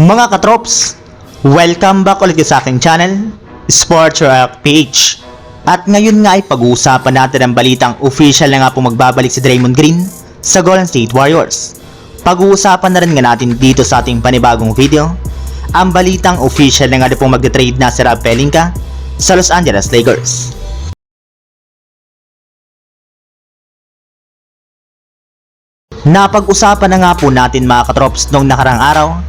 Mga katrops, welcome back ulit sa aking channel, Sports Rock PH. At ngayon nga ay pag-uusapan natin ang balitang official na nga po magbabalik si Draymond Green sa Golden State Warriors. Pag-uusapan na rin nga natin dito sa ating panibagong video, ang balitang official na nga pong mag-trade na si Rob Pelinka sa Los Angeles Lakers. Napag-usapan na nga po natin mga katrops noong nakarang araw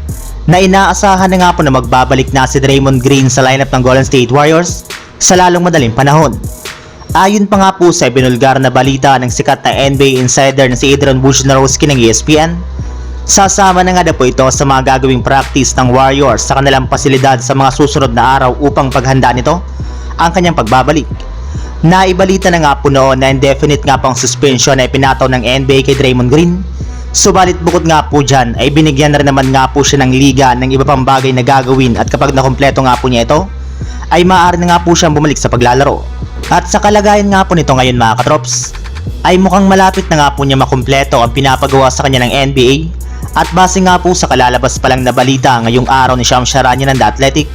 na inaasahan na nga po na magbabalik na si Draymond Green sa lineup ng Golden State Warriors sa lalong madaling panahon. Ayon pa nga po sa binulgar na balita ng sikat na NBA insider na si Adrian Wojnarowski ng ESPN, sasama na nga na po ito sa mga gagawing practice ng Warriors sa kanilang pasilidad sa mga susunod na araw upang paghanda nito ang kanyang pagbabalik. Naibalita na nga po noon na indefinite nga po ang suspension na ipinataw ng NBA kay Draymond Green. Subalit bukod nga po dyan ay binigyan na rin naman nga po siya ng liga ng iba pang bagay na gagawin at kapag nakumpleto nga po niya ito, ay maaari na nga po siyang bumalik sa paglalaro. At sa kalagayan nga po nito ngayon mga katrops, ay mukhang malapit na nga po niya makumpleto ang pinapagawa sa kanya ng NBA at base nga po sa kalalabas pa lang na balita ngayong araw ni Sham Sharania ng The Athletic,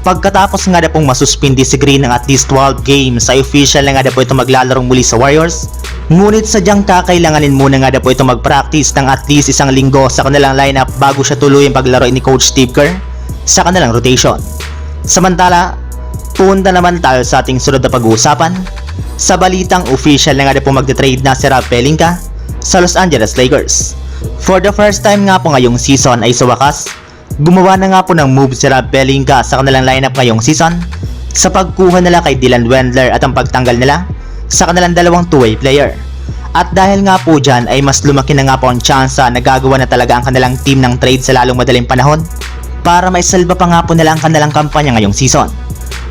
Pagkatapos nga na pong masuspindi si Green ng at least 12 games ay official na nga na po ito maglalarong muli sa Warriors. Ngunit sadyang kakailanganin muna nga na po ito mag-practice ng at least isang linggo sa kanilang lineup bago siya tuluyang paglaro ni Coach Steve Kerr sa kanilang rotation. Samantala, punta naman tayo sa ating sunod na pag-uusapan sa balitang official na nga na po magte-trade na si Rob Pelinka sa Los Angeles Lakers. For the first time nga po ngayong season ay sa wakas, gumawa na nga po ng move si Rob Pelinka sa kanilang lineup ngayong season sa pagkuha nila kay Dylan Wendler at ang pagtanggal nila sa kanilang dalawang two-way player. At dahil nga po dyan ay mas lumaki na nga po ang tsansa na gagawa na talaga ang kanilang team ng trade sa lalong madaling panahon para maisalba pa nga po nila ang kanilang kampanya ngayong season.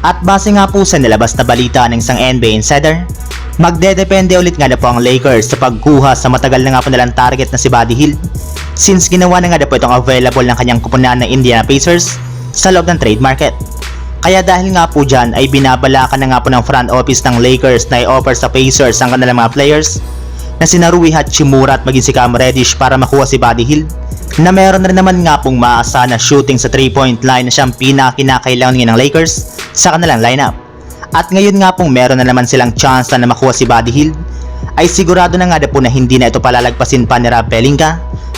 At base nga po sa nilabas na balita ng isang NBA insider, magdedepende ulit nga na po ang Lakers sa pagkuha sa matagal na nga po nilang target na si Buddy Hield since ginawa na nga na po itong available ng kanyang kupunan ng Indiana Pacers sa loob ng trade market. Kaya dahil nga po dyan ay binabalakan na nga po ng front office ng Lakers na i-offer sa Pacers ang kanilang mga players na sina Rui Hachimura at maging si Cam Reddish para makuha si Buddy Hield na meron rin naman nga pong maasa na shooting sa 3-point line na siyang pinakinakailangan ngayon ng Lakers sa kanilang lineup. At ngayon nga pong meron na naman silang chance na makuha si Buddy Hield ay sigurado na nga na po na hindi na ito palalagpasin pa ni Rob Pelinka